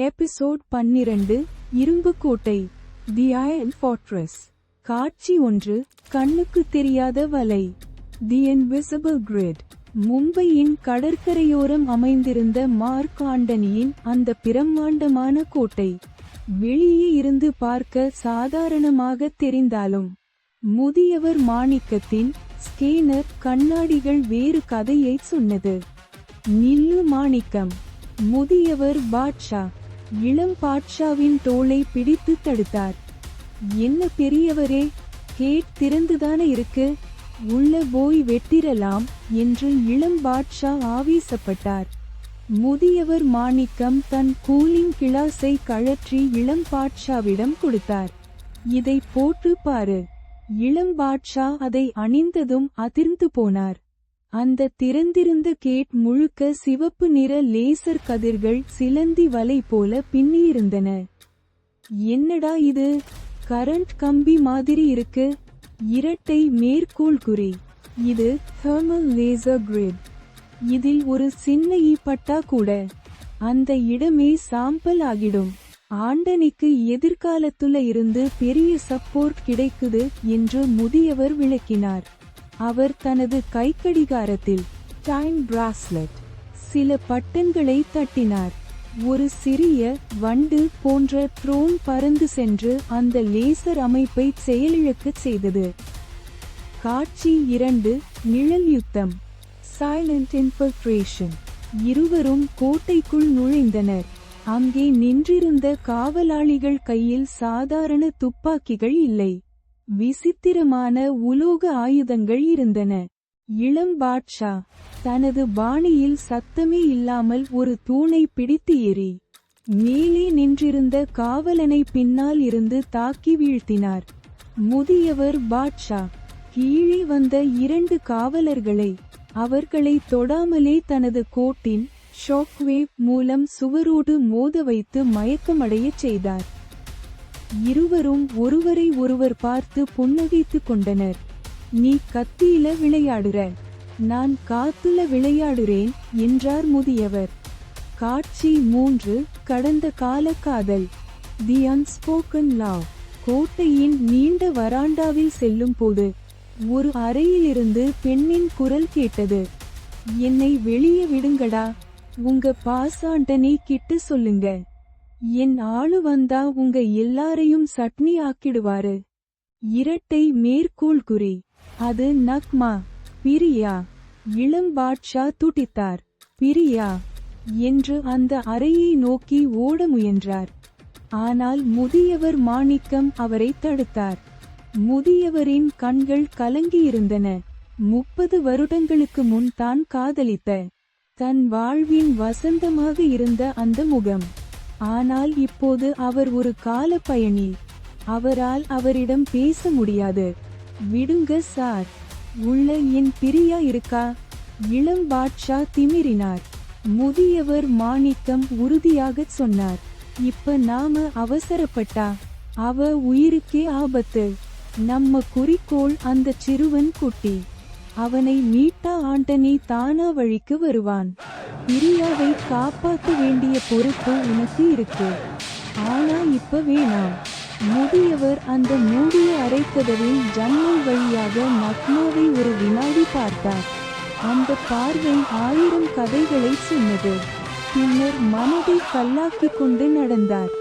Episode பன்னிரண்டு இரும்பு கோட்டை தி அயன் ஃபார்ட்ரஸ் காட்சி ஒன்று கண்ணுக்கு தெரியாத வலை. தி இன்விசிபிள் கிரிட் மும்பையின் கடற்கரையோரம் அமைந்திருந்த மார்க் ஆண்டனியின் அந்த பிரம்மாண்டமான கோட்டை. வெளியே இருந்து பார்க்க சாதாரணமாக தெரிந்தாலும் முதியவர் மாணிக்கத்தின் ஸ்கேனர் கண்ணாடிகள் வேறு கதையை சொன்னது. நில்லு மாணிக்கம் முதியவர் பாட்ஷா. இளம் பாட்ஷாவின் தோளை பிடித்து தடுத்தார். என்ன பெரியவரே கேட் திறந்துதானே இருக்கு? உள்ள போய் வெட்டிரலாம் என்று இளம் பாட்ஷா ஆவேசப்பட்டார். முதியவர் மாணிக்கம் தன் கூலிங் கிளாஸை கழற்றி இளம் பாட்ஷாவிடம் கொடுத்தார். இதை போட்டு பாரு. இளம் பாட்ஷா அதை அணிந்ததும் அதிர்ந்து போனார். அந்த திறந்திருந்த கேட் முழுக்க சிவப்பு நிற லேசர் கதிர்கள் சிலந்தி வலை போல பின்னியிருந்தன. என்னடா இது? கரண்ட் கம்பி மாதிரி இருக்கு. இரட்டை மேற்கோள் குறி. இது தெர்மல் லேசர் கிரிட் இதில் ஒரு சின்ன ஈ பட்டா கூட. அந்த இடமே சாம்பல் ஆகிடும். ஆண்டனிக்கு எதிர்காலத்துல இருந்து பெரிய சப்போர்ட் கிடைக்குது என்று முதியவர் விளக்கினார். அவர் தனது கைக்கடிகாரத்தில் டைம் பிராஸ்லெட் சில பட்டன்களை தட்டினார். ஒரு சிறிய வண்டு போன்ற ட்ரோன் பறந்து சென்று அந்த லேசர் அமைப்பை செயலிழக்கச் செய்தது. காட்சி இரண்டு நிழல் யுத்தம் சைலண்ட் இன்ஃபில்ட்ரேஷன் இருவரும் கோட்டைக்குள் நுழைந்தனர். அங்கே நின்றிருந்த காவலாளிகள் கையில் சாதாரண துப்பாக்கிகள் இல்லை. விசித்திரமான உலோக ஆயுதங்கள் இருந்தன. இளம் பாட்ஷா தனது பாணியில் சத்தமே இல்லாமல் ஒரு தூணை பிடித்து எறி மேலே நின்றிருந்த காவலனை பின்னால் இருந்து தாக்கி வீழ்த்தினார். முதியவர் பாட்ஷா கீழே வந்த இரண்டு காவலர்களை அவர்களை தொடாமலே தனது கோட்டின் ஷாக்வேவ் மூலம் சுவரோடு மோத வைத்து மயக்கமடையச் செய்தார். இருவரும் ஒருவரை ஒருவர் பார்த்து புன்னகைத்துக் கொண்டனர். நீ கத்தியில விளையாடுற. நான் காத்துல விளையாடுறேன் என்றார் முதியவர். காட்சி மூன்று கடந்த கால காதல். தி அன்ஸ்போக்கன் லவ் கோட்டையின் நீண்ட வராண்டாவில் செல்லும் போது ஒரு அறையிலிருந்து பெண்ணின் குரல் கேட்டது. என்னை வெளியே விடுங்கடா. உங்க பாசாண்டனை கிட்ட சொல்லுங்க. என் ஆளு வந்தா உங்க எல்லாரையும் சட்னி ஆக்கிடுவாரு. இரட்டை மேற்கோள் குறி. அது நக்மா. பிரியா. இளம் பாட்ஷா துடித்தார். பிரியா. என்று அந்த அறையை நோக்கி ஓட முயன்றார். ஆனால் முதியவர் மாணிக்கம் அவரை தடுத்தார். முதியவரின் கண்கள் கலங்கியிருந்தன. முப்பது வருடங்களுக்கு முன் தான் காதலித்த. தன் வாழ்வின் வசந்தமாக இருந்த அந்த முகம். ஆனால் இப்போது அவர் ஒரு கால பயணி அவரால் அவரிடம் பேச முடியாது. விடுங்க சார். உள்ள என் பிரியா இருக்கா? இளம் பாட்ஷா திமிரினார். முதியவர் மாணிக்கம் உறுதியாகச் சொன்னார். இப்ப நாம அவசரப்பட்டா? அவ உயிருக்கே ஆபத்து. நம்ம குறிக்கோள் அந்த சிறுவன் குட்டி. அவனை மீட்டா ஆண்டனி தானா வழிக்கு வருவான். பிரியாவை காப்பாற்ற வேண்டிய பொறுப்பு உனக்கு இருக்கு. ஆனா இப்ப வேணாம். முதியவர் அந்த மூடிய அரைக்கதவின் ஜன்னல் வழியாக நக்மாவை ஒரு வினாடி பார்த்தார். அந்த பார்வை ஆயிரம் கதைகளை சொன்னது. பின்னர் மனதை கல்லாக்கிக் கொண்டு நடந்தார்.